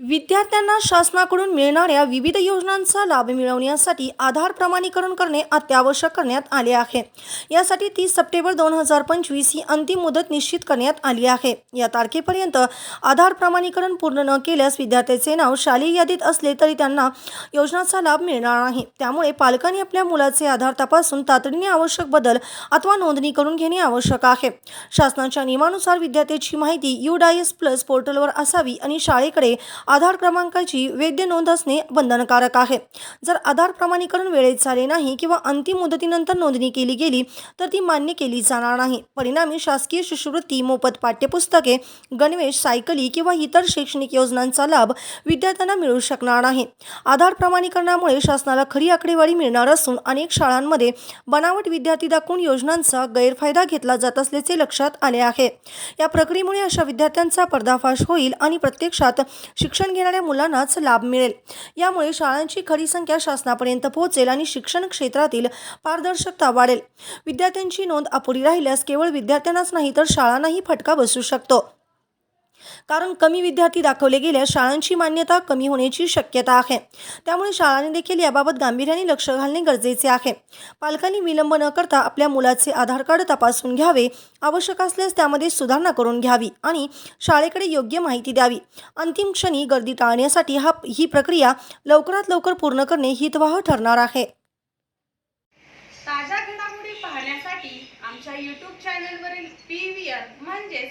विद्यार्थ्यांना शासनाकडून मिळणाऱ्या विविध योजनांचा लाभ मिळवण्यासाठी आधार प्रमाणीकरण करणे अत्यावश्यक करण्यात आले आहे. यासाठी तीस सप्टेंबर दोन हजार पंचवीस ही अंतिम मुदत निश्चित करण्यात आली आहे. या तारखेपर्यंत आधार प्रमाणीकरण पूर्ण न केल्यास विद्यार्थ्याचे नाव शालेय यादीत असले तरी त्यांना योजनाचा लाभ मिळणार नाही. त्यामुळे पालकांनी आपल्या मुलाचे आधार तपासून तातडीने आवश्यक बदल अथवा नोंदणी करून घेणे आवश्यक आहे. शासनाच्या नियमानुसार विद्यार्थ्याची माहिती यू डायस प्लस पोर्टलवर असावी आणि शाळेकडे आधार क्रमांकाची वैध नोंद असणे बंधनकारक आहे. जर आधार प्रमाणीकरण वेळेत झाले नाही किंवा अंतिम मुदतीनंतर नोंदणी केली गेली तर ती मान्य केली जाणार नाही. परिणामी शासकीय शिष्यवृत्ती मोफत पाठ्यपुस्तके गणवेश सायकली किंवा इतर शैक्षणिक योजनांचा लाभ विद्यार्थ्यांना मिळू शकणार नाही. आधार प्रमाणीकरणामुळे शासनाला खरी आकडेवारी मिळणार असून अनेक शाळांमध्ये बनावट विद्यार्थी दाखवून योजनांचा गैरफायदा घेतला जात असल्याचे लक्षात आले आहे. या प्रक्रियेमुळे अशा विद्यार्थ्यांचा पर्दाफाश होईल आणि प्रत्यक्षात शिक्षण घेणाऱ्या मुलांनाच लाभ मिळेल. यामुळे शाळांची खरी संख्या शासनापर्यंत पोहोचेल आणि शिक्षण क्षेत्रातील पारदर्शकता वाढेल. विद्यार्थ्यांची नोंद अपुरी राहिल्यास केवळ विद्यार्थ्यांनाच नाही तर शाळांनाही फटका बसू शकतो. कारण कमी विद्यार्थी दाखवले गेल्यास शाळांची मान्यता कमी होण्याची शक्यता आहे. त्यामुळे शाळांनी देखील याबाबत गांभीर्याने लक्ष घालणे गरजेचे आहे. पालकांनी विलंब न करता आपल्या मुलाचे आधार कार्ड तपासून घ्यावे आवश्यक असल्यास त्यामध्ये सुधारणा करून घ्यावी आणि शाळेकडे योग्य माहिती द्यावी. अंतिम क्षणी गर्दी टाळण्यासाठी हा ही प्रक्रिया लवकरात लवकर पूर्ण करणे हितवाह ठरणार आहे. ताज्या घडामोडी पाहण्यासाठी आमच्या यूट्यूब चॅनलवरील पी व्ही आर म्हणजेच